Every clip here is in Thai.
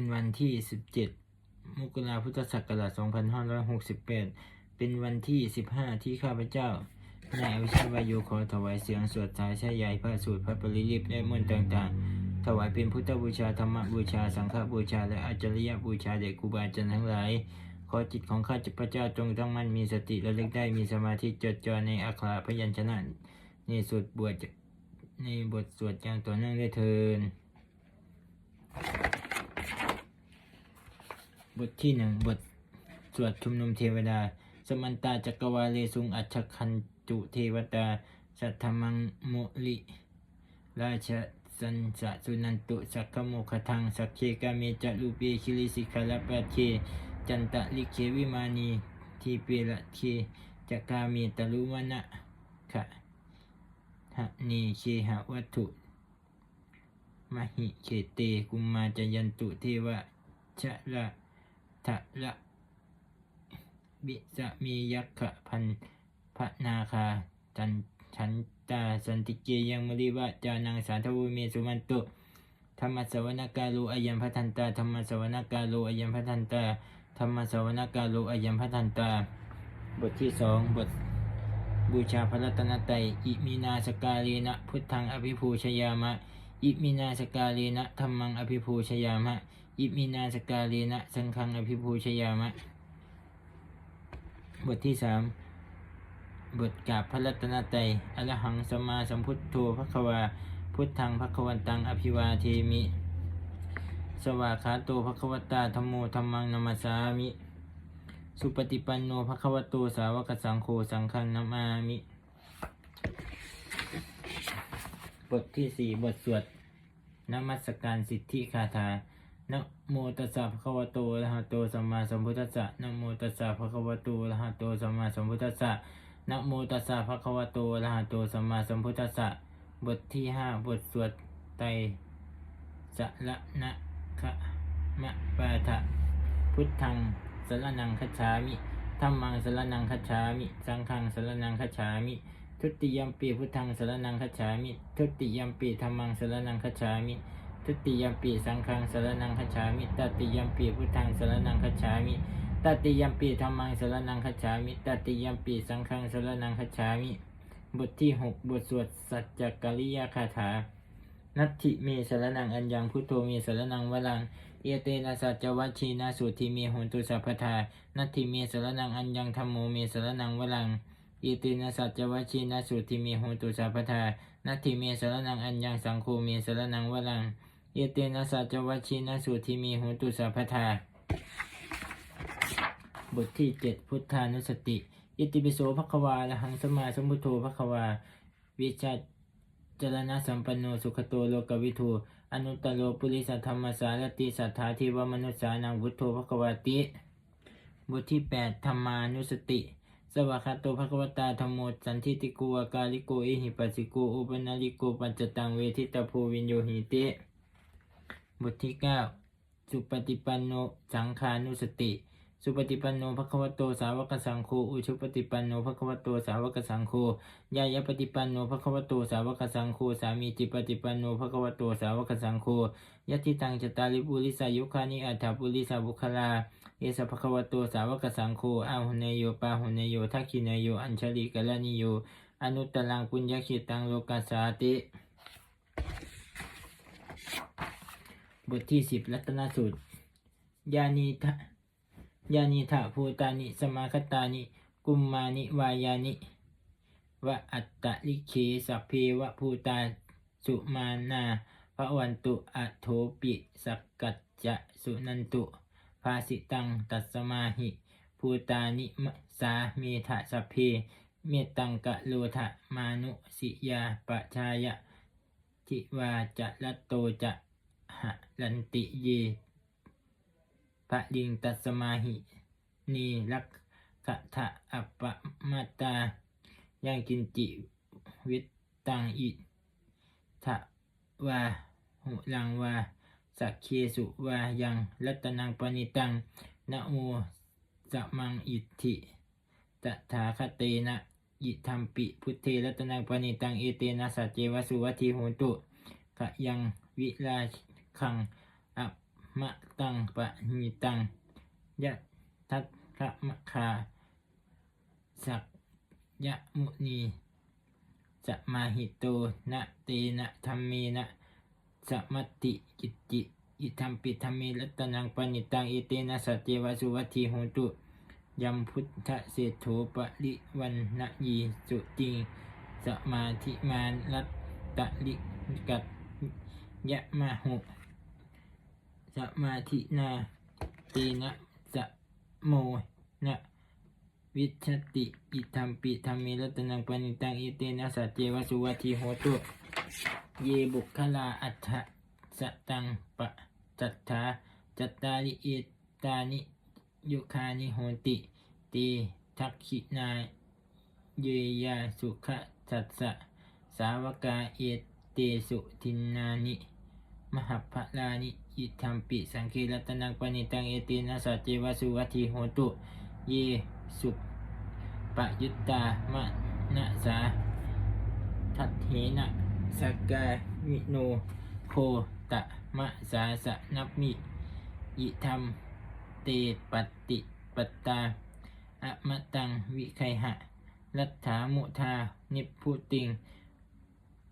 เป็นวันที่ 17 มกราพุทธศักราช 2568 เป็นวันที่ 15 ที่ข้าพเจ้านายอวิชาวายุขอถวายเสียงสวดสายชายใหญ่พระสูตรพระปริลิปและมนต์ต่างๆ ถวายเป็นพุทธบูชาธรรมบูชา สังฆบูชา และอาจริยบูชาเด็กครูบาอาจารย์ทั้งหลาย ขอจิตของข้าพเจ้าจงตั้งมั่นมีสติระลึกได้มีสมาธิจดจ่อในอักขระพยัญชนะในสุดบวชในบทสวดอย่างต่อเนื่องได้เทิน บทที่หนึ่งบทสวดชุมนุมเทวดา สมันตาจักรวาเลสุงอัจฉคันจุเทวตา สัทธมังโมลิราชสันสะสุนันตุสักขโมคทังสักเคกาเมจะลูเปคิริสิกขลปะเค จันตะลิเควิมานีทีเปละเคจักามีตะลุวนะขะทะนีเคหะวัตถุมหิเขเตกุมมาจยันตุเทวะชะละ ทะละบิสมียักขะพันพระนาคาจันฉันตาสันติเกยังมริวะจานังสาธวุเมสุมันตุธรรมสวนกาโลอายัมพัทันตาธรรมสวนกาโลอายัมพัทันตาธรรมสวนกาโลอายัมพัทันตา บทที่สองบทบูชาพระรัตนตรัยอิมินาสกาเลนะพุทธังอภิภูชยามะ อิมินาสกาเลนะธรรมังอภิภูชยามะ อิมินาสกาเลนะ สังฆังอภิภูชยามะ บทที่สามบทกาบพระรัตนตรัยอรหังสมมาสัมพุทโธพระควา พุทธังพระควันตัง อภิวาเทมิ สวากขาโตพระควตาธรรมโมธรรมังนามาสามิ สุปฏิปันโนภควโตสาวกสังโฆสังฆังนามามิ บทที่สี่บทสวดนมัสการสิทธิคาถา นะโมตัสสะภะคะวะโตอะระหะโตสัมมาสัมพุทธัสสะนะโมตัสสะภะคะวะโตอะระหะโตสัมมาสัมพุทธัสสะนะโมตัสสะภะคะวะโตอะระหะโตสัมมาสัมพุทธัสสะบทที่ห้าบทสวดไตรสระนะคะมะปาทะพุทธังสรนังคัจฉามิธัมมังสรนังคัจฉามิ สังฆังสรนังคัจฉามิ ทุติยมปีพุทธังสรนังคัจฉามิ ทุติยมปีธรรมังสรนังคัจฉามิ ทุติยมปีสังฆังสรนังคัจฉามิตติยมปีพุทธังสรนังคัจฉามิตติยมปีธรรมังสรนังคัจฉามิตติยมปีสังฆังสรนังคัจฉามิ บทที่หกบทสวดสัจจกริยคาถา นัตถิเมสรนังอัญญังพุทโธเมสรนังวรัง เอเตนะสัจจวัชีนาสุทิเมโหนตุสัพพทา นัตถิเมสรนังอัญญังธรรมโมเมสรนังวรังเอเตนะสัจจวัชีนาสุทิเมโหนตุสัพพทา นัตถิเมสรนังอัญญังสังโฆเมสรนังวรัง เอเตนะสัจวัชชีนาสุทิเมโหนตุสัพพทาบทที่เจ็ดพุทธานุสติ อิติปิโสภควาละหังสมาสมุทโธภควา วิชาจรณะสัมปันโนสุขโตโลกวิทูอนุตตโลปุริสธรรมสารติสัทธาทิวมนุษสานังพุทโธภควาติ บทที่แปดธรรมานุสติ สวากขาโตภควตาธรรมโมสันทิติโกอากาลิโกอิหิปัสสิโกอุปนาลิโกปัจจตังเวทิตาภูวินโยหิติ บทที่เก้าสุปฏิปันโนสังขานุสติ สุปฏิปันโนภควโตสาวกสังโฆอุชุปฏิปันโนภควโตสาวกสังโฆยายาปฏิปันโนภควโตสาวกสังโฆสามีจิปฏิปันโนภควโตสาวกสังโฆยติตังจตาริปุริสายุคานิอัฏฐปุริสาบุคลาเอสะภควโตสาวกสังโฆอาหุเนโยปาหุเนโยทักขิเนโยอัญชลิกะละนิโยอนุตตรังปุญญคิตังโลกัสสาติ บทที่สิบรัตนสูตร ยานีทะยานีทะภูตานิ สมาคตานิ กุมมานิ วายานิ วะอัตตะลิเคสัพเพวะภูตาสุมานาพระวันตุอะโทปิสักกัจจะสุนันตุภาสิตังตัสมาหิ ภูตานิมสาเมทะสัพเพ เมตังกะโลทะมานุสิยาปชายะทิวาจะลัตโตจะ หะลันติเยพระลิงตัสมาหินีลักขะทะอัปปะมาตายังกินจิวิตตังอิทะวาหุลังวาสักเคสุวายังรัตนังปณิตังนะโมสะมังอิทธิตถาคเตนะอิธรรมปิพุทเทรัตนังปณิตังเอเตนะสัจเจวสุวัติโหตุขะยังวิรา คังอัปมะตังปะหิตังยะทัตคะมะคาสักยะมุนีสัมาหิโตนะเตนะธรรมีนะสมัตติกิตจิอิทัมปิธรรมีรัตนังปณิตังเอเตนะสัจเจวสุวัตถีโหตุยัมพุทธเศรษโธปริวันนะยีสุติงสมาธิมานรัตตะลิกัตยะมะหุ สมาธินาตีนะสะโมนะวิชติอิธรรมปิธรรมิรัตนังปณิตังอิเตนะสัจเจวสุวัติโหตุเยบุคลาอัฏฐสตังปะจัตถาจัตตาริเอตานิยุคานิโหติตีทักขินาเยยาสุขสัสสะสาวกาเอเตสุทินนานิ มหพลานิอิทัมปิสังคีรัตนังปณิตังเอตินะสัจเจวสุวัติโหตุ เยสุปยุตตามะนะสาทัตเหนะสกามิโนโคตะมะสาสะนับมิอิทัมเตปฏิปตตาอะมะตังวิไคหะรัตถามุทานิพุติง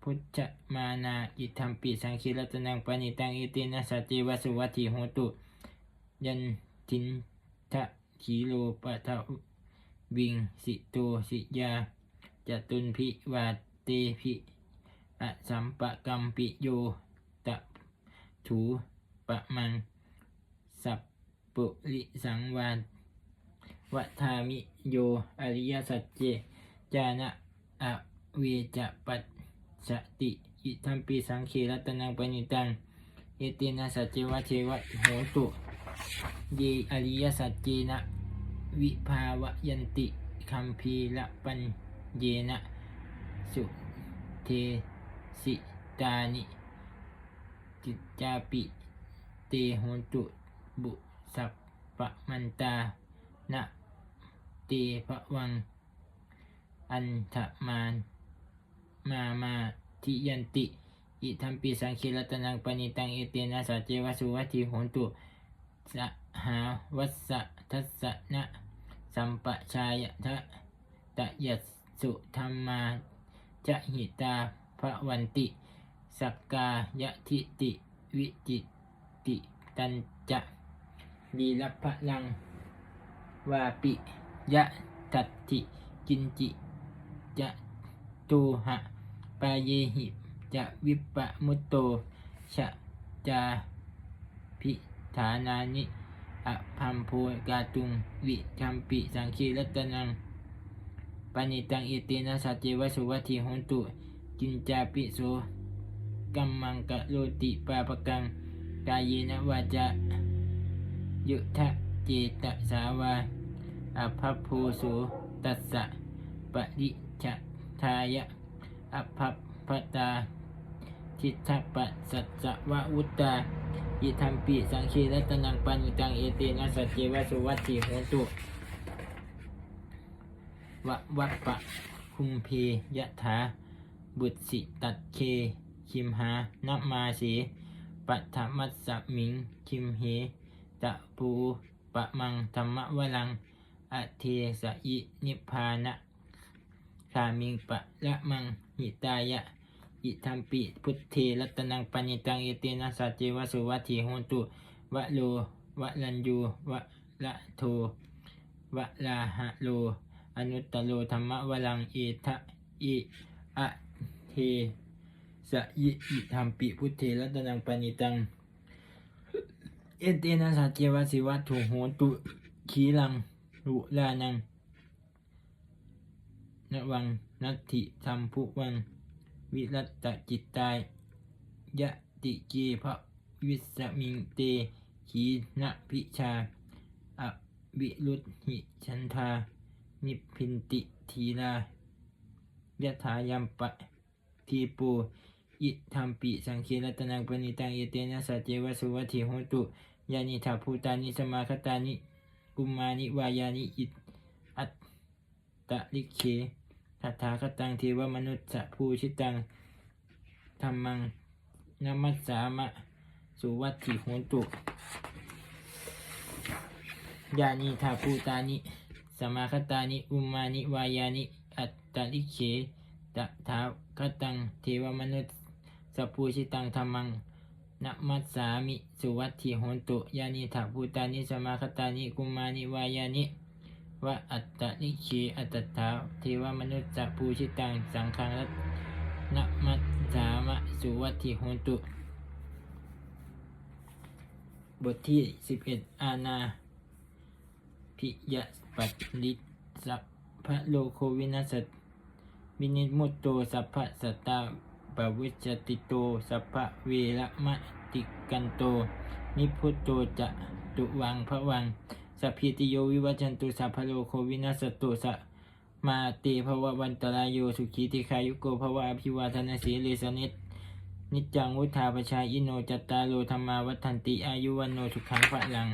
พุทธมานาอิทัมปิสังคิรัตนังปณิตังอิตินะสัจเจวสุวัติโหตุ ยันทินทะขีโลปะทะวิงสิโตสิยาจตุนพิวาเตพิอสัมปะกัมปิโยตะถูปะมัง สัพปุริสังวานวัฏามิโยอริยสัจเจจานะอเวจะปัส สติอิทัมปีสังคีรัตนังปณิตังเอเตนะสัจเจวะเทวะโหตุเยอริยสัจเจนะวิภาวะยันติคัมภีละปัญเยนะสุเทสิตานิจิตจาปิเตโหตุบุสัพปะมันตานะเตภวังอันธมาน มามาทิยันติ อิทัมปีสังคีรัตนังปณิตังเอเตนะสัจเจวสุวัติโหนตุสหาวัสสะทัสนะสัมปชายทะตะยัสสุธรรมาจะหิตาภวันติ สักกายทิติวิจิตติตันจะลีลพลังวาปิยะตัตติกินจิจะ ตูหะปาเยหิจะวิปะมุตโตชะจาพิฐานานิอะพัมโพกาตุงวิชัมปิสังคีรัตนังปานิตังอเตนะสัจเจวสุวัติโหนตุกินจาปิโสกัมมังกะโลติปาปกังกายนะวาจะยุทะเจตสาวาอภัพโพโสตัสสะปริชะ ทายะอภัพพตาทิฏฐปัสสัจจะวะวุตตาอิทัมปิสังคีรัตนังปันิตังเอเตนะสัจเจวสุวัตถิโหตุวะวัปปะคุมเพยะถาบุตสิตัดเค คิมหานัมาสีปัทมัสสมิง คิมเหตะปูปะมังธรรมวลัง อเทสอินิพานะ คามิงปะละมังหิตายะอิทัมปิพุทเทรัตนังปณิตังเอเตนะสัจเจวสุวัตถิโหตุวะโลวะลันยูวะละโทวะลาหะโล อนุตตโลธรรมวลังเอทะอิอะเทสยิอิทัมปิพุทเทรัตนังปณิตังเอเตนะสัจเจวสิวัตถุโหตุขีลังรุลานัง นวัง นัตถิธรรมภุวัง วิรัตตจิตตายยะติเกภะวิสมิงเต ขีนะพิชาอวิรุตหิชันธานิพินติทีลายะถายัมปะทีปูอิทัมปิสังเครัตนังปณิตังเอเตนะสัจเจวสุวัติโหตุยานิถาภูตานิสมาคตานิกุมมานิวายานิอิอัตตะลิเค ทัตถาคตังเทวมนุษย์สะภูชิตังธรรมังนมัสสามะ สุวัตถิโหนตุยานิทาภูตานิ สมาคตานิ อุมานิ วายานิ อัตตลิเขตถาคตังเทวมนุษย์สัพูชิตังธรรมังนมัสสามิ สุวัตถิโหนตุยานิทาภูตานิ สมาคตานิ กุมมานิ วายานิ วะอัตตลิเขอัตถาเทวมนุษย์สัพพูชิตังสังฆังนะมัสสามะสุวัตถิโหนตุ บทที่สิบเอ็ดอาณาพิยปัตลิสัพพะโลโควินัสสวินิมุตโตสัพพะสตตาปวิจติโตสัพพะเวระมะติกันโต นิพุตโตจะตุวังพระวัง สัพพิติโยวิวัจันตุสัพพโลโควินัสตุสมาติภวะวันตรายโยสุขีติคายุโกภวะอภิวาทนาสีเลสนิตนิจจังวุธาปชายิโนจัตตาโลธรรมาวัฏันติอายุวันโนสุขังพระลัง